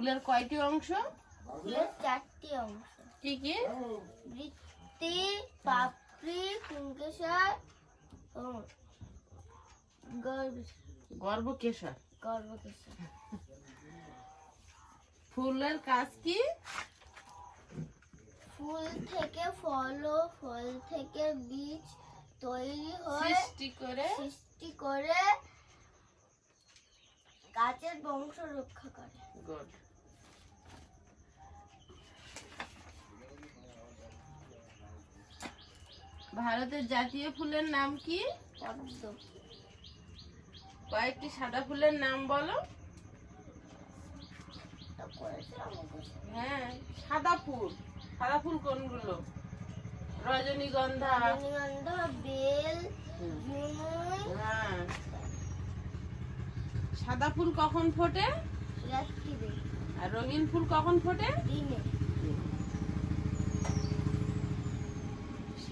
ফুলের কয়টি অংশ? ফুলের চারটি অংশ। কি কি? বৃত্তি পাপড়ি পুঙ্কেশ্বর ও গর্ভ গর্ভকেশর। ফুলের কাজ কি? ফুল থেকে ফল ও ফল থেকে বীজ তৈরি হয়। সৃষ্টি করে। সৃষ্টি করে। গাছের বংশ রক্ষা করে। গুড। ভারতের জাতীয় ফুলের নাম কি? পদ্ম কয়েকটি সাদা ফুলের নাম বলো। হ্যাঁ সাদা ফুল। সাদা ফুল কোনগুলো? রজনীগন্ধা। রজনীগন্ধা বেল হ্যাঁ। সাদা ফুল কখন ফোটে? আর রঙিন ফুল কখন ফোটে? দিনে।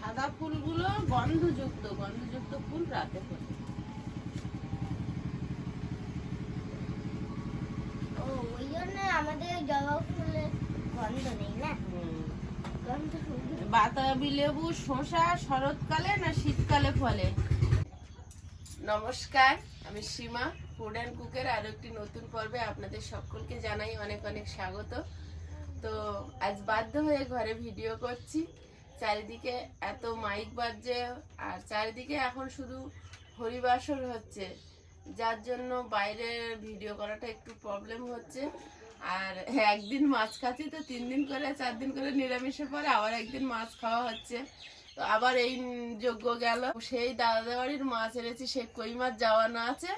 সাদা ফুলগুলো গন্ধযুক্ত গন্ধযুক্ত ফুল রাতে ফোটে। ও ওই জন্য আমাদের জবা গন্ধ নেই না? বাতাবি লেবু শসা শরৎকালে না শীতকালে ফলে? নমস্কার আমি সীমা ফুড অ্যান্ড কুকের আরও একটি নতুন পর্বে আপনাদের সকলকে জানাই অনেক অনেক স্বাগত। তো আজ বাধ্য হয়ে ঘরে ভিডিও করছি। চারিদিকে এত মাইক বাজছে আর চারিদিকে এখন শুধু হরিবাসর হচ্ছে। যার জন্য বাইরে ভিডিও করাটা একটু প্রবলেম হচ্ছে। আর একদিন মাছ খাচ্ছি তো তিন দিন করে, চার দিন করে নিরামিষের পরে আবার একদিন মাছ খাওয়া হচ্ছে। তো আবার এই যোগ্য গেল। সেই দাদা বাড়ির মাছ এনেছি, সেই কই মাছ যাওয়ানো আছে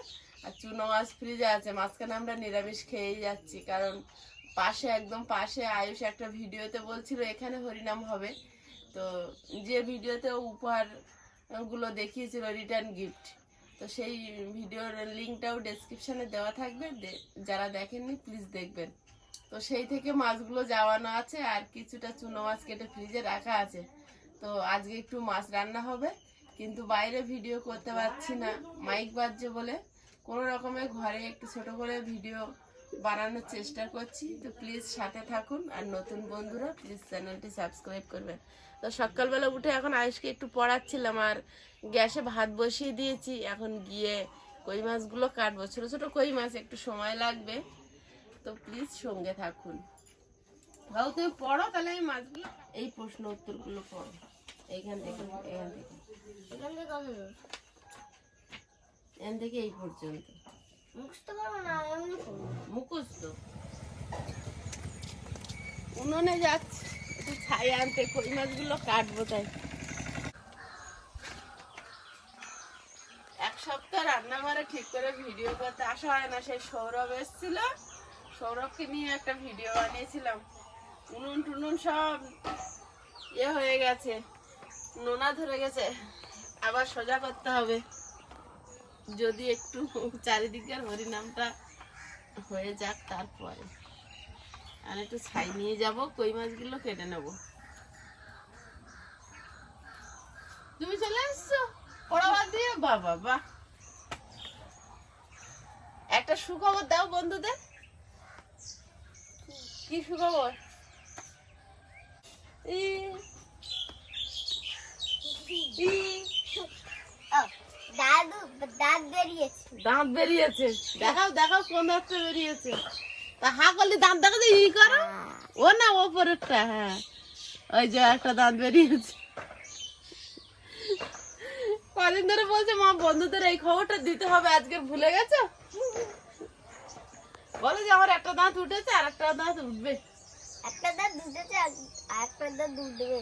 আর চুনো মাছ ফ্রিজে আছে। মাঝখানে আমরা নিরামিষ খেয়েই যাচ্ছি। কারণ পাশে, একদম পাশে আয়ুষ একটা ভিডিওতে বলছিল, এখানে হরিনাম হবে। তো যে ভিডিওতে ও উপহারগুলো দেখিয়েছিল রিটার্ন গিফট তো সেই ভিডিওর লিঙ্কটাও ডেসক্রিপশনে দেওয়া থাকবে। যারা দেখেননি প্লিজ দেখবেন। তো সেই থেকে মাছগুলো যাওয়ানো আছে আর কিছুটা চুনো মাছ কেটে ফ্রিজে রাখা আছে। তো আজকে একটু মাছ রান্না হবে, কিন্তু বাইরে ভিডিও করতে পারছি না। মাইক বাজছে বলে। কোনো রকমে ঘরে একটু ছোট করে ভিডিও বানানোর চেষ্টা করছি। তো প্লিজ সাথে থাকুন আর নতুন বন্ধুরা প্লিজ চ্যানেলটি সাবস্ক্রাইব করবেন। তো সকালবেলা উঠে এখন আয়ুষকে একটু পড়াচ্ছিলাম আর গ্যাসে ভাত বসিয়ে দিয়েছি। এখন গিয়ে কই মাছগুলো কাটবো। ছোটো ছোটো কই মাছ একটু সময় লাগবে। তো প্লিজ সঙ্গে থাকুন। বাবু তুমি পড়ো তাহলে এই মাছগুলো। এই প্রশ্ন উত্তরগুলো পড়ো। এইখান থেকে এখান থেকে। এখান থেকে এখান থেকে এই পর্যন্ত। মুখস্থ? করব না এমনি করব উনুনে যাচ্ছে। একটু ছাই আনতে, কই মাছগুলো কাটবো তাই। এক সপ্তাহ রান্না করে ঠিক করে ভিডিও করতে আসা হয় না। সেই সৌরভ এসেছিল। সৌরভকে নিয়ে একটা ভিডিও বানিয়েছিলাম। উনুন টুনুন সব ইয়ে হয়ে গেছে। নোনা ধরে গেছে। আবার সোজা করতে হবে। যদি একটু চারিদিকের হরিনামটা হয়ে যাক তারপরে। আর একটু ছাই নিয়ে যাব, কই মাছগুলো কেটে নেব। তুমি চলে এসছো? পড়াবার দিয়ে? বাবা বাহ একটা সুখবর দাও বন্ধুদের। কি সুখবর? ই ই ও দাদু দাঁত বেরিয়েছে। দাঁত বেরিয়েছে। দেখাও দেখাও কোন দাঁতটা বেরিয়েছে। তা হা করলে দাঁত দেখাতে ই করো। ও না ওপরেরটা হ্যাঁ। ওই যে একটা দাঁত বেরিয়েছে। কদিন ধরে বলছে মা বন্ধুদের এই খবরটা দিতে হবে আজকে ভুলে গেছো? বলো যে আমার একটা দাঁত উঠেছে আর একটা দাঁত উঠবে। একটা দাঁত দুধেছে আর একটা দাঁত দুধ দেবে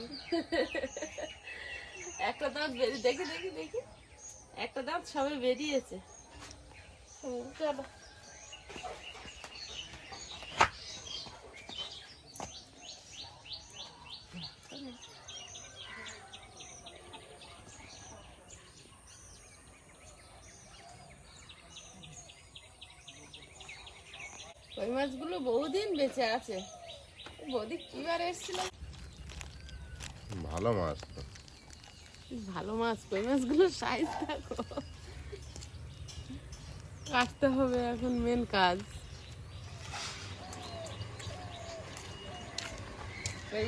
একটা দাঁত বেরিয়ে দেখি দেখি দেখি। একটা দাঁত সবে বেরিয়েছে। ওই মাছগুলো বহুদিন বেঁচে আছে। বৌদি কিবার এসেছিল? ভালো মাছ ভালো মাছ, কই মাছগুলো সাইজ দেখো। কাটতে হবে এখন মেন কাজ।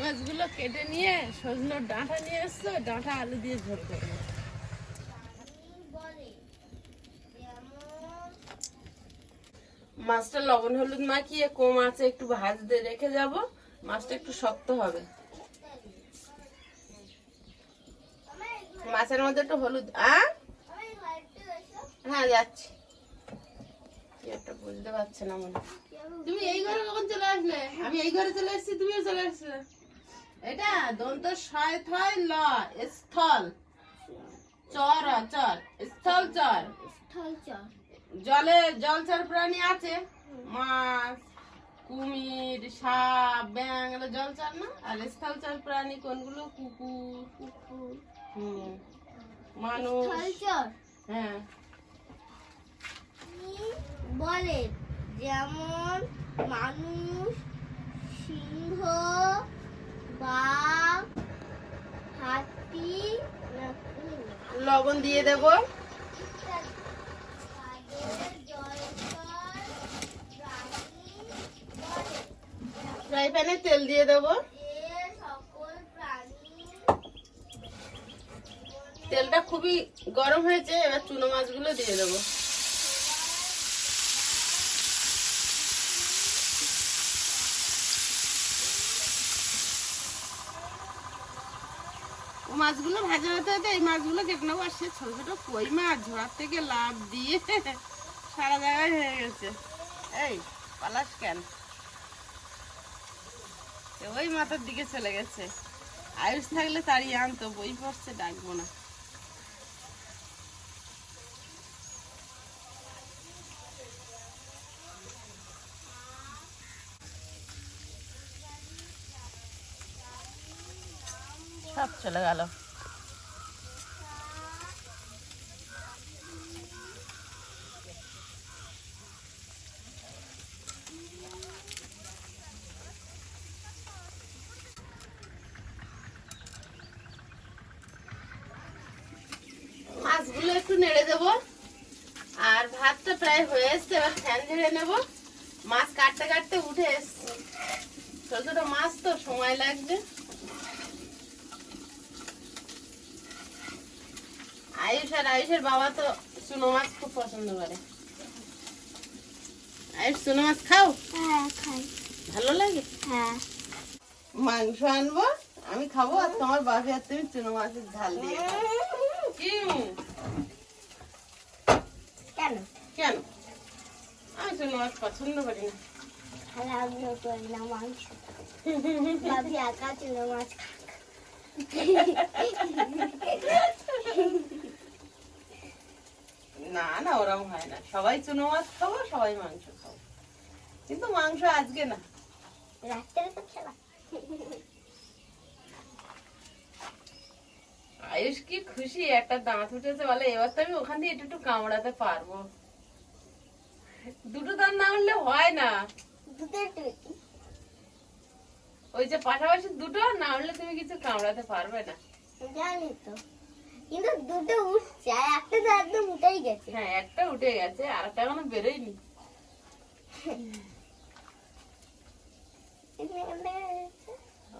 মাছগুলো কেটে নিয়ে ডাঁটা নিয়ে ডাঁটা আলু দিয়ে মাছটা লবণ, হলুদ মাখিয়ে কম আছে, একটু ভাজতে রেখে যাব। মাছটা একটু শক্ত হবে। মাছের মধ্যে একটু হলুদ এসো হ্যাঁ যাচ্ছি। একটা বুঝতে পারছে না মনে তুমি এই ঘরে কখন চলে আসলে? আমি এই ঘরে চলে এসেছি তুমিও চলে আসলে। এটা দন্ত থয় ল স্থল। চর চর স্থল চর। স্থল চর। জলে জলচর প্রাণী আছে? মাছ কুমির সাপ ব্যাং এগুলো জলচর না? আর স্থলচর প্রাণী কোনগুলো? কুকুর। কুকুর। মানুষ। হ্যাঁ। বলে যেমন মানুষ সিংহ বাঘ হাতি লবণ দিয়ে দেবো। ফ্রাই প্যানে তেল দিয়ে দেবো। তেলটা খুবই গরম হয়েছে, এবার চুনো মাছগুলো দিয়ে দেবো। মাছগুলো ভাজা হতে হতে এই মাছগুলো কেটে নেব আর সে ছোট ছোট কই মাছ ঝোড়ার থেকে লাভ দিয়ে সারা জায়গায় হয়ে গেছে। এই, পালাস কেন? ওই মাথার দিকে চলে গেছে। আয়ুষ থাকলে তাড়িয়ে আনতো, বই পড়ছে, ডাকবো না সব চলে গেল। একটু নেড়ে দেবো। আর ভাতটা প্রায় হয়ে এবার ফ্যান নেব। মাছ কাটতে কাটতে উঠে এসছে। ছোট ছোট মাছ তো সময় লাগবে। আয়ুষ আর আয়ুষের বাবা তো চুনো মাছ খুব পছন্দ করে। আয়ুষ চুনো মাছ খাও? হ্যাঁ খাই। ভালো লাগে? হ্যাঁ। মাংস আনব আমি খাব আর তোমার বাপি আর তুমি চুনো মাছের ঝাল দিয়ে কেন? কেন? আমি চুনো মাছ পছন্দ করি না। আমিও করি না মাংস। ভাবি একা ছিল মাছ না না ওরম হয় না। সবাই চুনো মাছ খাব সবাই মাংস খাব। কিন্তু মাংস আজকে না। রাত্রে তো খেলা। আয়ুষ কি খুশি একটা দাঁত উঠেছে বলে এবার তো আমি ওখান দিয়ে একটু একটু কামড়াতে পারব। দুটো দাঁত না উঠলে হয় না। ওই যে পাশাপাশি দুটো না উঠলে তুমি কিছু কামড়াতে পারবে না। জানি তো। কিন্তু দুটো উঠছে আর একটা তো একদম উঠেই গেছে। হ্যাঁ একটা উঠে গেছে আর একটা এখনও বেরোয়নি।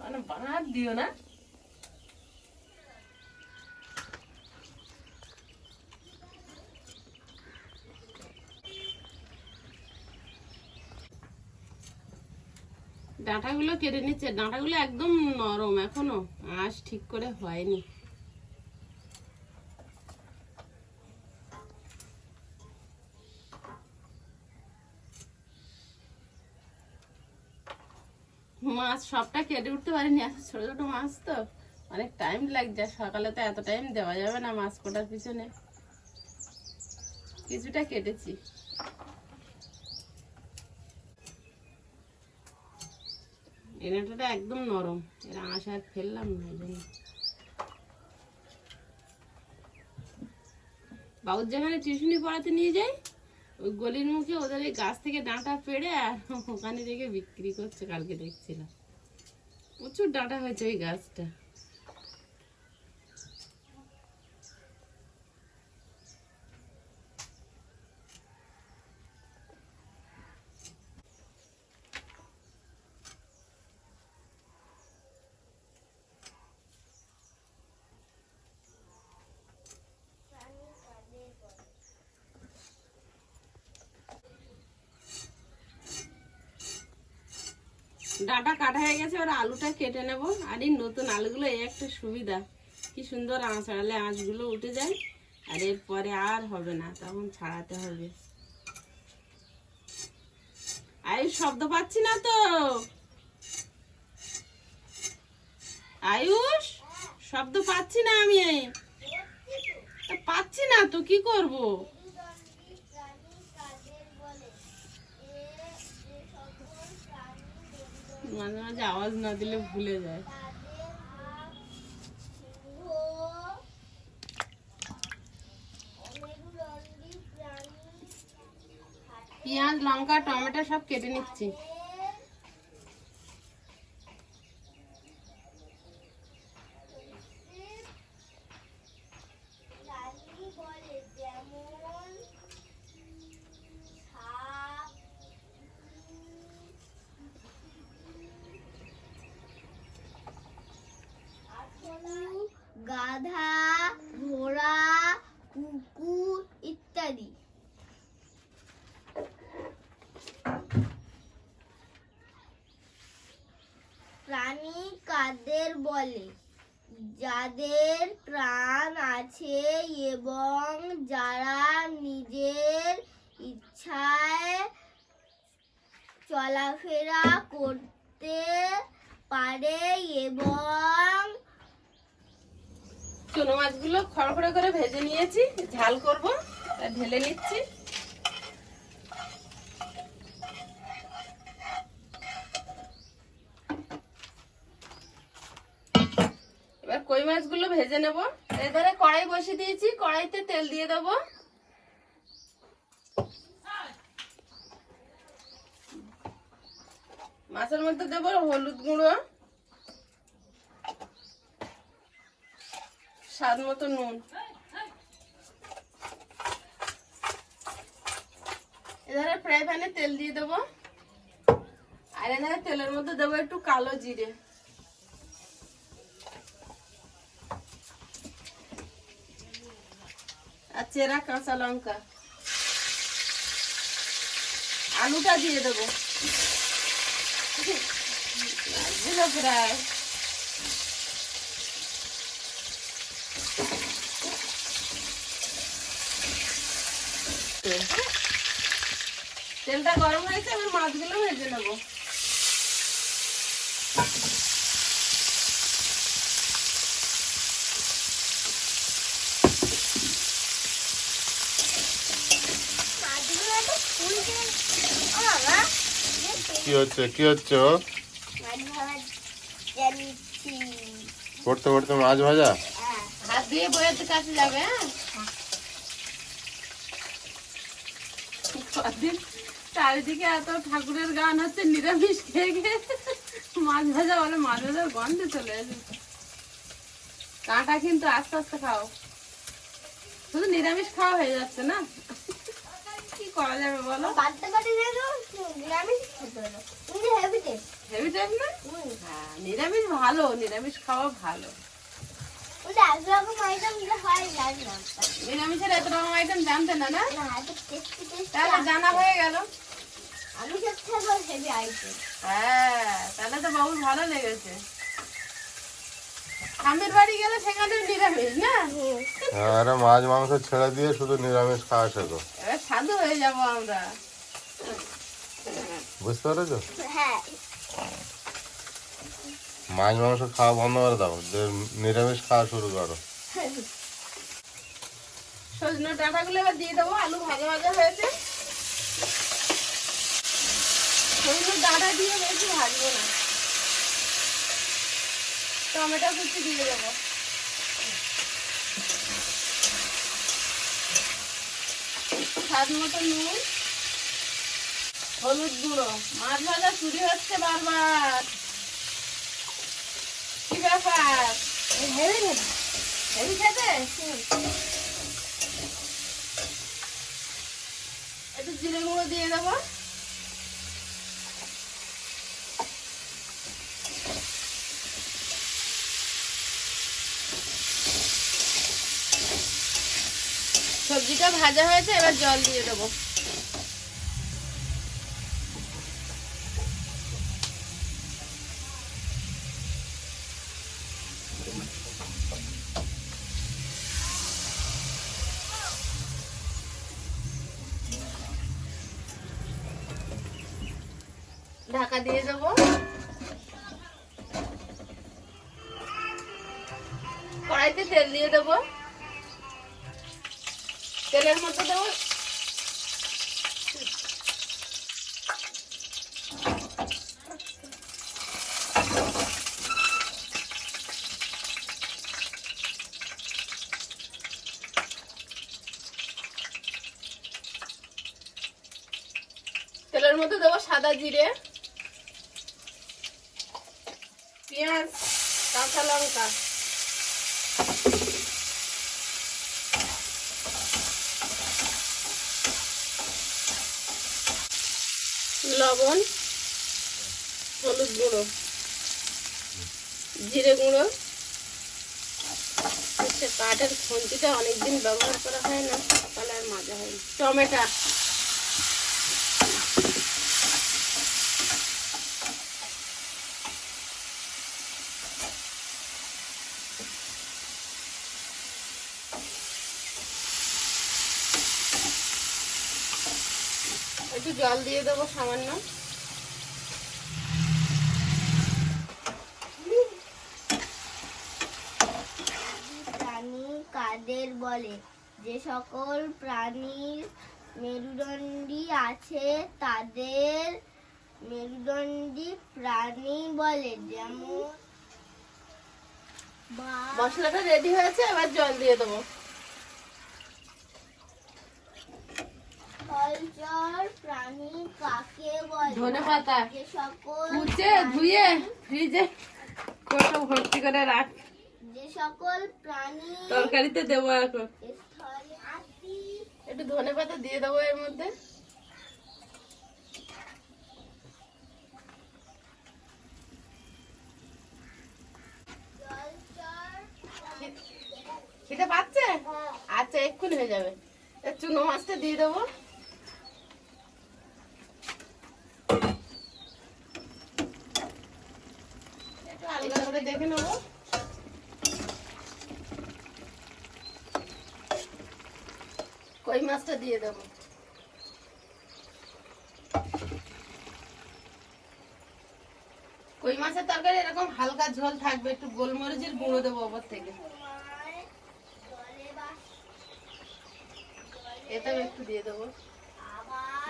মানে বাদ দিও না। ডাঁটাগুলো কেটে নিচ্ছে। ডাঁটাগুলো একদম নরম এখনও। আঁশ ঠিক করে হয়নি। মাছ সবটা কেটে উঠতে পারিনি এত ছোট ছোট মাছ তো। অনেক টাইম লাগছে সকালে তো এত টাইম দেওয়া যাবে না মাছ কোটার পিছনে। কিছুটা কেটেছি। এনেটাটা একদম নরম, এর আঁশ ফেললাম না জন্য। বাবুর যেখানে টিউশনি পড়াতে নিয়ে যাই, ওই গলির মুখে ওদের এই গাছ থেকে ডাঁটা পেড়ে আর ওখানে রেখে বিক্রি করছে, কালকে দেখছিলাম। প্রচুর ডাটা হয়েছে ওই গাছটা ডাটা কাটা হয়ে গেছে এবার আলুটা কেটে নেব। আর এই নতুন আলুগুলো এই একটা সুবিধা। কি সুন্দর আঁচ ছাড়ালে আঁচগুলো উঠে যায়, আর এরপরে আর হবে না, তখন ছাড়াতে হবে। আয়ুষ, শব্দ পাচ্ছি না তো? আয়ুষ, শব্দ পাচ্ছি না আমি। পাচ্ছি না তো, কি করব? মাঝে মাঝে আওয়াজ না দিলে ভুলে যায়। পেঁয়াজ লঙ্কা টমেটো সব কেটে নিচ্ছি গাধা ঘোড়া কুকুর ইত্যাদি প্রাণী কাদের বলে, যাদের প্রাণ আছে এবং যারা নিজের ইচ্ছায় চলাফেরা করতে পারে এবং চুনো মাছগুলো খড়খড়ে করে ভেজে নিয়েছি, ঝাল করব ঢেলে নিচ্ছি এবার কই মাছগুলো ভেজে নেব? এধারে কড়াই বসিয়ে দিয়েছি, কড়াইতে তেল দিয়ে দেবো। মাছের মধ্যে দেবো হলুদ গুঁড়ো। স্বাদ মতো নুন। এধারে ফ্রাই প্যানে তেল দিয়ে দেবো। আর এধারে তেলের মধ্যে দেবো একটু কালো জিরে। চেরা কাঁচা লঙ্কা। আলুটা দিয়ে দেবো। প্রায়। তেলটা গরম হয়েছে এবার মাছগুলো ভেজে নেব মাছগুলো এত ফুলছে ও বাবা কি হচ্ছে? কি হচ্ছে পড়তে পড়তে মাছ ভাজা? হ্যাঁ? চারিদিকে এত ঠাকুরের গান হচ্ছে, নিরামিষ খেয়ে মাছ ভাজা বলে মাছ ভাজার গন্ধে চলে এসেছে। কাঁটা কিন্তু আস্তে আস্তে খাও। শুধু নিরামিষ খাওয়া হয়ে যাচ্ছে না? করা যাবে বলো? বাড়তে বাড়ি নিরামিষ হেভি টেস্ট না? হ্যাঁ নিরামিষ ভালো নিরামিষ খাওয়া ভালো। নিরামিষের এত রকম আইটেম জানতে না না? তাহলে জানা হয়ে গেল। আমি হ্যাঁ তাহলে তো বাবুর ভালো লেগেছে। স্বামীর বাড়ি গেলে সেখানে নিরামিষ না? আরে মাছ মাংস ছেড়ে দিয়ে শুধু নিরামিষ খাওয়া শেখো। সাধু হয়ে যাব আমরা। বুঝতে পেরেছ? হ্যাঁ। মাছ মাংস খাওয়া বন্ধ করে দাও যে নিরামিষ খাওয়া শুরু করো। সজনে ডাঁটাগুলো এবার দিয়ে দেবো আলু ভাজা ভাজা হয়েছে। সজনে ডাঁটা দিয়ে বেশি ভাজবো না। টমেটো কুচি দিয়ে দেবো। স্বাদ মতো নুন, হলুদ গুঁড়ো। মাছ ভাজা চুরি হচ্ছে বারবার। কি ব্যাপার? হেভি হেভি খেতে? একটু জিরে গুঁড়ো দিয়ে দেবো। সবজিটা ভাজা হয়েছে এবার জল দিয়ে দেবো সাদা জিরে, পেঁয়াজ, কাঁচা লঙ্কা লবণ, হলুদ গুঁড়ো, জিরে গুঁড়ো হচ্ছে কাঠের খন্তিটা অনেকদিন ব্যবহার করা হয় না, তাহলে আর মাজা হয়। টমেটো জল দিয়ে দেবো সামান্য। প্রাণী কাদের বলে? যে সকল প্রাণীর মেরুদণ্ডী আছে তাদের মেরুদণ্ডী প্রাণী বলে। যেমন মশলাটা রেডি হয়েছে এবার জল দিয়ে দেবো। জলচর প্রাণী কাকে বলে? ধনে পাতা। যে সকল কুচে ধুয়ে ফ্রিজে কৌটো ভর্তি করে রাখ। যে সকল প্রাণী তরকারিতে দেবো এখন। একটু ধনে পাতা দিয়ে দেবো এর মধ্যে। পাচ্ছে? হ্যাঁ, আচ্ছা এক্ষুনি হয়ে যাবে। চুনো মাছটা দিয়ে দেবো। একটু করে দেখে নেব। কই মাছটা দিয়ে দেবো? কই মাছের তরকারি এরকম হালকা ঝোল থাকবে, একটু গোলমরিচের গুঁড়ো দেবো ওপর থেকে। এটাও একটু দিয়ে দেবো।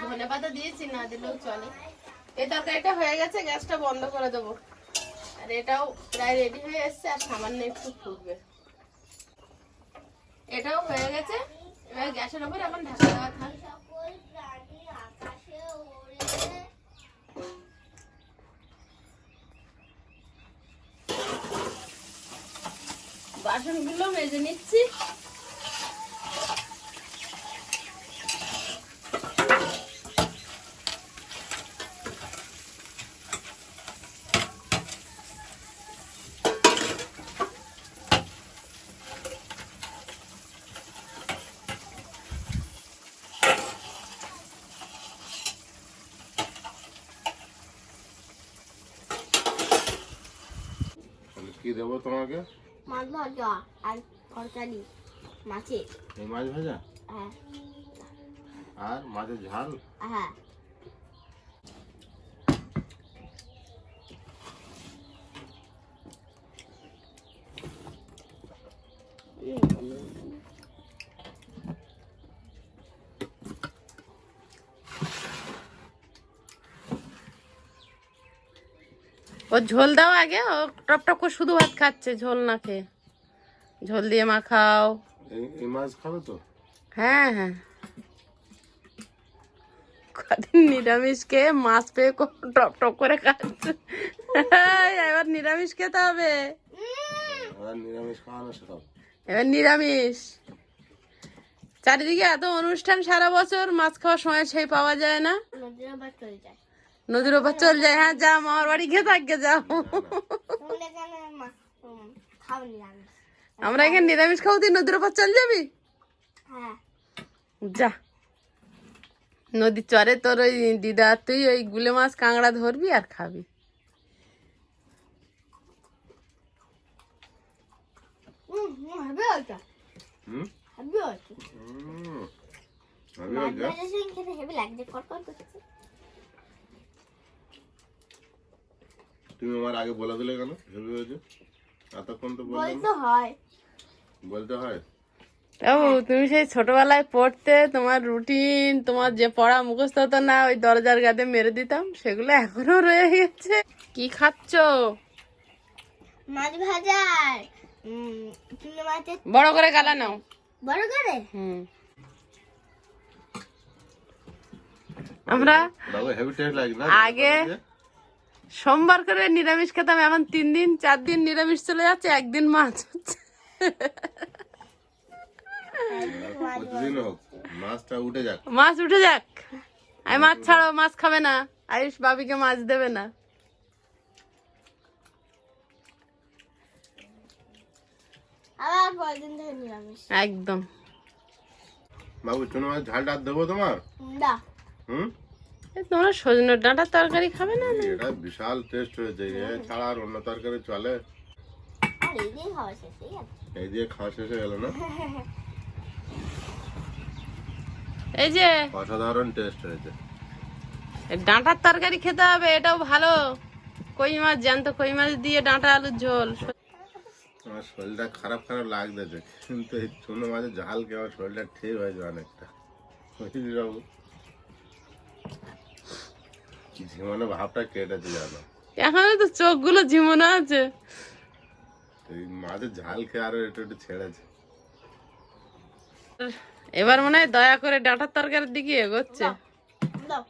ধনে পাতা দিয়েছি, না দিলেও চলে। এই তরকারিটা হয়ে গেছে, গ্যাসটা বন্ধ করে দেবো। আর এটাও প্রায় রেডি হয়ে এসছে আর সামান্য একটু ফুটবে। এটাও হয়ে গেছে। এবার গ্যাসের ওপর এখন ঢাকা দেওয়া থাক। বাসনগুলো মেজে নিচ্ছি তাহলে কি দেবো তোমাকে? মাছ ভাজা আর তরকারি মাছের। এই মাছ ভাজা? হ্যাঁ। আর মাছের ঝাল? হ্যাঁ। ও ঝোল দাও আগে ও টপ টপ করে শুধু ভাত খাচ্ছে ঝোল না খেয়ে। ঝোল দিয়ে মাখাও এই এই মাছ খাবে তো? হ্যাঁ হ্যাঁ। কদিন নিরামিষ খেয়ে মাছ পেয়ে টপ টপ করে খাচ্ছে। এই, এবার নিরামিষ খেতে হবে। এবার নিরামিষ চারিদিকে এত অনুষ্ঠান সারা বছর মাছ খাওয়ার সময় সেই পাওয়া যায় না। নদীর ওপর চল যায় হ্যাঁ যা মামার বাড়ি খেয়ে থাকবে যাও। আমরা এখানে নিরামিষ খাব তুই নদীর ওপর চল যাবি? হ্যাঁ। যা। নদীর চরে তোর ওই দিদা তুই ওই গুলে মাছ কাঁকড়া ধরবি আর খাবি। হুম হুম হবে ওইটা হুম হবে ওইটা হুম ভাবি মাছ ওইটা? ভাজা সঙ্গে খেতে হেভি লাগছে কটকট করছে তুমি আমার আগে বলে দিলে কেন হেভি হয়েছে এতক্ষণ তো বলতে হয় বলতে হয় বাবু তুমি সেই ছোটবেলায় পড়তে তোমার রুটিন তোমার যে পড়া মুখস্থ হতো না ওই দরজার গাতে মেরে দিতাম সেগুলো এখনও রয়ে গেছে কি খাচ্ছ মাছ ভাজার বড় করে গালা নাও বড় করে হুম আমরা বাবু হেভি টেস্ট লাগে না আগে- সোমবার করে নিরামিষ খেতাম এখন তিন দিন চার দিন নিরামিষ চলে যাচ্ছে একদিন মাছ হচ্ছে। প্রতিদিন হোক মাছটা উঠে যাক। মাছ উঠে যাক। আমি মাছ ছাড়ো মাছ খাবে না। আয়ুষ বাবিকে মাছ দেবে না। একদম। বাবু চুনো মাছ ঝালটা আর দেবো তোমার? দা হুম? তোমরা সজনের ডাঁটার তরকারি খাবে না? এটা বিশাল টেস্ট হয়েছে। এ ছাড়া আর অন্য তরকারি চলে। এই দিয়ে খাওয়া শেষ হয়ে গেল না? এই যে অসাধারণ টেস্ট হয়েছে। ডাঁটার তরকারি খেতে হবে এটাও ভালো। কই মাছ জ্যান্ত কই মাছ দিয়ে ডাঁটা আলুর ঝোল। আমার শরীরটা খারাপ খারাপ লাগতেছে কিন্তু এই চুনো মাছের ঝাল খেয়ে আমার শরীরটা ঠিক হয়েছে অনেকটা। বুঝলি বাবু ঝিমানো ভাবটা কেটেছে জানো? এখনও তো চোখগুলো ঝিমোনো আছে। এই মাছের ঝাল খেয়ে আরও একটু একটু ছেড়েছে। এবার মনে হয় দয়া করে ডাঁটার তরকারির দিকে এগোচ্ছে। দাও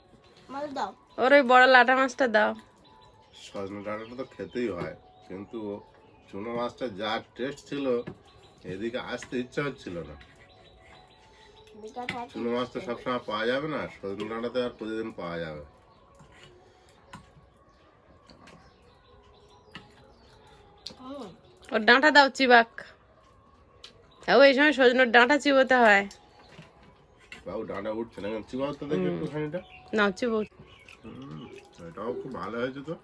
মাছ দাও। ওর ওই বড় লাটা মাছটা দাও। সজনে ডাঁটাটা তো খেতেই হয় কিন্তু চুনো মাছটা যা টেস্ট ছিল এদিকে আসতে ইচ্ছা হচ্ছিল না। চুনো মাছ তো সবসময় পাওয়া যাবে না সজনে ডাঁটাতে আর প্রতিদিন পাওয়া যাবে ওর ডাঁটা দাও চিবাক। ও এই সময় সজনের ডাঁটা চিবোতে হয়। বাবু ডাঁটা উঠছে না চিবাও তো দেখি একটুখানিটা। না চিবো। এটাও খুব ভালো হয়েছে তো।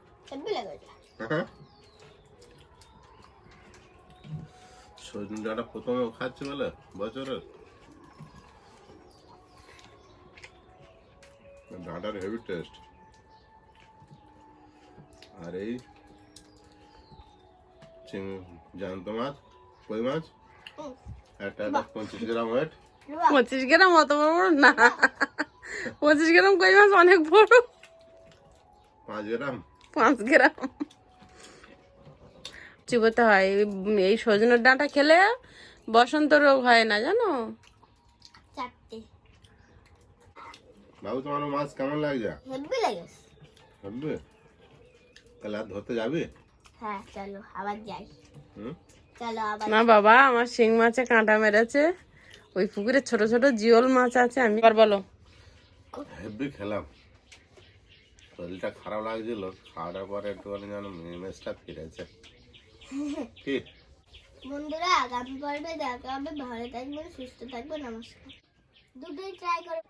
হ্যাঁ। সজনে ডাঁটা প্রথমে খাচ্ছে বলে বছরের। ডাঁটার হেভি টেস্ট আর এই চিং- জ্যান্ত মাছ কই মাছ? একটা পঁচিশ গ্রাম ওয়েট পঁচিশ গ্রাম অত বড় বড় না। পঁচিশ গ্রাম কই মাছ? অনেক বড়। পাঁচ গ্রাম? পাঁচ গ্রাম। চিবোতে হয়। এই- এই সজনের ডাঁটা খেলে বসন্ত রোগ হয় না জানো? বাবু তোমার মাছ কেমন লাগছে? হেব্বি লেগেছে হবে তাহলে আর ধরতে যাবি? হ্যাঁ চলো আবার যাই। হুম? চলো আবার না বাবা আমার শিং মাছে কাঁটা মেরেছে। ওই পুকুরে ছোট ছোট জিওল মাছ আছে আমি আর বলো। হেভি খেলাম। শরীরটা খারাপ লাগছিল খাওয়ার পরে একটুখানি যেন মেসটা ফিরেছে। কি? বন্ধুরা আগামী পর্বে দেখা হবে। ভালো থাকবেন সুস্থ থাকবেন নমস্কার। দুটোই ট্রাই করে।